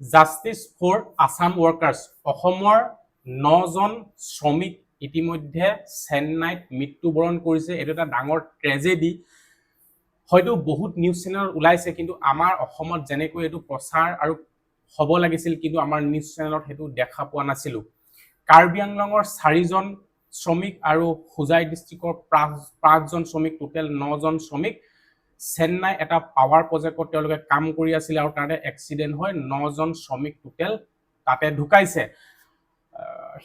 Justice for Assam workers, অসমৰ নজন শ্ৰমিক ইতিমধ্যে চেন্নাইত মৃত্যুবৰণ কৰিছে। এইটো এটা ডাঙৰ ট্ৰেজেডি হয়তো বহুত নিউজ চেনেল ওলাইছে, কিন্তু আমাৰ অসমত যেনেকৈ এইটো প্ৰচাৰ আৰু হ'ব লাগিছিল, কিন্তু আমাৰ নিউজ চেনেলত সেইটো দেখা পোৱা নাছিলোঁ। কাৰ্বি আংলঙৰ চাৰিজন শ্ৰমিক আৰু হোজাই ডিষ্ট্ৰিক্টৰ পাঁচ, পাঁচজন শ্ৰমিক টোটেল নজন শ্ৰমিক। চেন্নাই এটা পাৱাৰ প্ৰজেক্টত তেওঁলোকে কাম কৰি আছিলে আৰু তাতে এক্সিডেণ্ট হয় নজন শ্ৰমিক টোটেল তাতে ঢুকাইছে।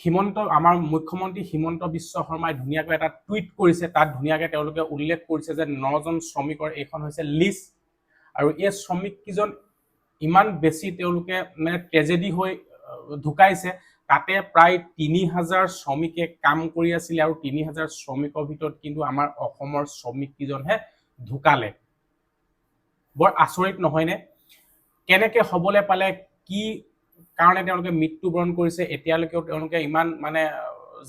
হিমন্ত, আমাৰ মুখ্যমন্ত্ৰী হিমন্ত বিশ্ব শৰ্মাই ধুনীয়াকৈ এটা টুইট কৰিছে। তাত ধুনীয়াকৈ তেওঁলোকে উল্লেখ কৰিছে যে নজন শ্ৰমিকৰ এইখন হৈছে লিষ্ট আৰু এই শ্ৰমিককেইজন ইমান বেছি তেওঁলোকে মানে ট্ৰেজেডি হৈ ঢুকাইছে। তাতে প্ৰায় তিনি হাজাৰ শ্ৰমিকে কাম কৰি আছিলে আৰু তিনি হাজাৰ শ্ৰমিকৰ ভিতৰত কিন্তু আমাৰ অসমৰ শ্ৰমিককেইজনহে ঢুকালে। বৰ আচৰিত নহয়নে? কেনেকে হ'বলৈ পালে কি কাৰণে তেওঁলোকে মৃত্যুবৰণ কৰিছে এতিয়ালৈকেও তেওঁলোকে ইমান মানে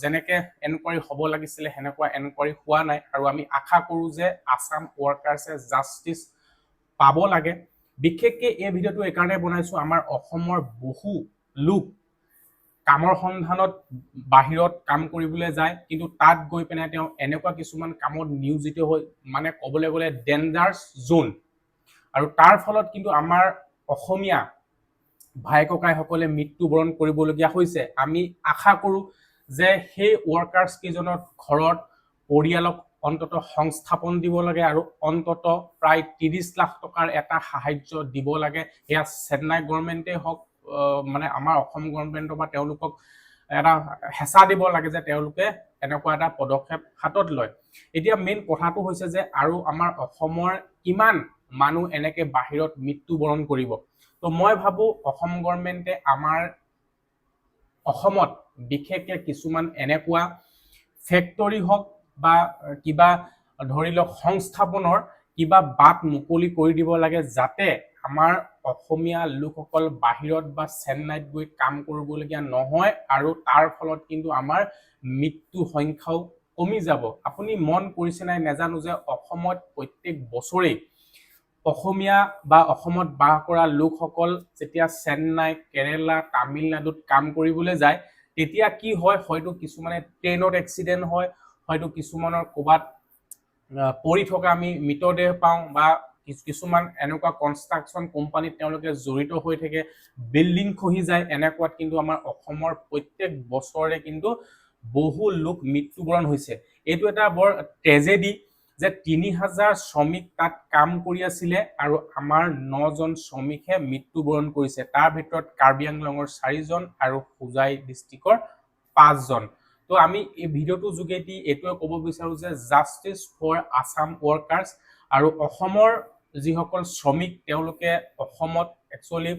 যেনেকে এনকুৱাৰী হ'ব লাগিছিলে সেনেকুৱা এনকুৱাৰী হোৱা নাই। আৰু আমি আশা কৰোঁ যে আছাম ৱৰ্কাৰ্ছে জাষ্টিচ পাব লাগে। বিশেষকৈ এই ভিডিঅ'টো এইকাৰণে বনাইছোঁ আমাৰ অসমৰ বহু লোক কামৰ সন্ধানত বাহিৰত কাম কৰিবলৈ যায় কিন্তু তাত গৈ পিনে তেওঁ এনেকুৱা কিছুমান কামত নিয়োজিত হৈ মানে ক'বলৈ গ'লে ডেঞ্জাৰ্ছ জোন আৰু তাৰ ফলত কিন্তু আমাৰ অসমীয়া ভাই ককাইসকলে মৃত্যুবৰণ কৰিবলগীয়া হৈছে। আমি আশা কৰোঁ যে সেই ৱৰ্কাৰ্ছ কেইজনৰ ঘৰত পৰিয়ালক অন্তত সংস্থাপন দিব লাগে আৰু অন্তত প্ৰায় ত্ৰিছ লাখ টকাৰ এটা সাহাৰ্য দিব লাগে। সেয়া চেন্নাই গভৰ্ণমেণ্টেই হওক মানে আমাৰ অসম গভৰ্ণমেণ্টৰ পৰা তেওঁলোকক এটা হেঁচা দিব লাগে যে তেওঁলোকে এনেকুৱা এটা পদক্ষেপ হাতত লয়। এতিয়া মেইন কথাটো হৈছে যে আৰু আমাৰ অসমৰ কিমান মানুহ এনেকে বাহিৰত মৃত্যুবৰণ কৰিব। তো মই ভাবোঁ অসম গভৰ্ণমেণ্টে আমাৰ অসমত বিশেষকৈ কিছুমান এনেকুৱা ফেক্টৰী হওক বা কিবা ধৰি লওক সংস্থাপনৰ কিবা বাট মুকলি কৰি দিব লাগে যাতে আমাৰ অসমীয়া লোকসকল বাহিৰত বা চেন্নাইত গৈ কাম কৰিবলগীয়া নহয় আৰু তাৰ ফলত কিন্তু আমাৰ মৃত্যু সংখ্যাও কমি যাব। আপুনি মন কৰিছে নাই নাজানো যে অসমত প্ৰত্যেক বছৰেই অসমীয়া বা অসমত বাস কৰা লোকসকল যেতিয়া চেন্নাই কেৰেলা তামিলনাডুত কাম কৰিবলৈ যায় তেতিয়া কি হয়? হয়তো কিছুমানে ট্ৰেইনত এক্সিডেণ্ট হয় হয়তো কিছুমানৰ ক'ৰবাত পৰি থকা আমি মৃতদেহ পাওঁ বা কিছুমান এনেকুৱা কনষ্ট্ৰাকশ্যন কোম্পানীত তেওঁলোকে জড়িত হৈ থাকে বিল্ডিং খহি যায়, এনেকুৱাত কিন্তু আমাৰ অসমৰ প্ৰত্যেক বছৰে কিন্তু বহু লোক মৃত্যুবৰণ হৈছে। এইটো এটা বৰ ট্ৰেজেডি যে তিনি হাজাৰ শ্ৰমিক তাত কাম কৰি আছিলে আৰু আমাৰ নজন শ্ৰমিকহে মৃত্যুবৰণ কৰিছে। তাৰ ভিতৰত কাৰ্বি আংলঙৰ চাৰিজন আৰু হোজাই ডিষ্ট্ৰিক্টৰ পাঁচজন। তো আমি এই ভিডিঅ'টোৰ যোগেদি এইটোৱে ক'ব বিচাৰোঁ যে জাষ্টিছ ফৰ আছাম ৱৰ্কাৰ্ছ আৰু অসমৰ যিসকল শ্ৰমিক তেওঁলোকে অসমত একচুৱেলি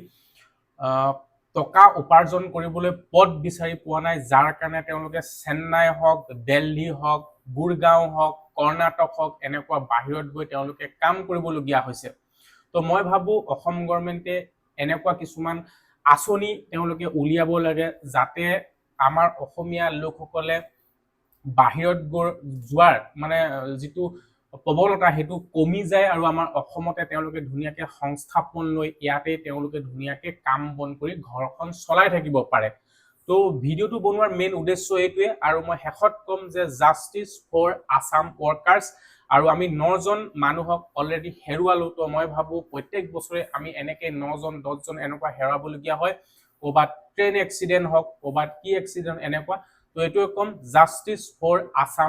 টকা উপাৰ্জন কৰিবলৈ পথ বিচাৰি পোৱা নাই। যাৰ কাৰণে তেওঁলোকে চেন্নাই হওক দেলহি হওক গুৰগাঁও হওক কৰ্ণাটক হওক এনেকুৱা বাহিৰত গৈ তেওঁলোকে কাম কৰিবলগীয়া হৈছে। তো মই ভাবোঁ অসম গভৰ্ণমেণ্টে এনেকুৱা কিছুমান আঁচনি তেওঁলোকে উলিয়াব লাগে যাতে আমাৰ অসমীয়া লোকসকলে বাহিৰত গৈ যোৱাৰ মানে যিটো প্ৰৱণতা সেইটো কমি যায় আৰু আমাৰ অসমতে তেওঁলোকে ধুনীয়াকে সংস্থাপন লৈ ইয়াতে তেওঁলোকে ধুনীয়াকে কাম বন কৰি ঘৰখন চলাই থাকিব পাৰে। তো ভিডিঅ'টো বনোৱাৰ মেইন উদ্দেশ্য এইটোৱে আৰু মই শেষত ক'ম যে জাষ্টিছ ফৰ আছাম ৱৰ্কাৰ্ছ আৰু আমি নজন মানুহক অলৰেডি হেৰুৱালো। তো মই ভাবোঁ প্ৰত্যেক বছৰে আমি এনেকে নজন দহজন এনেকুৱা হেৰুৱাবলগীয়া হয়। ক'ৰবাত ট্ৰেইন এক্সিডেণ্ট হওক ক'ৰবাত কি এক্সিডেণ্ট এনেকুৱা। তো এইটোৱে ক'ম জাষ্টিছ ফৰ আছাম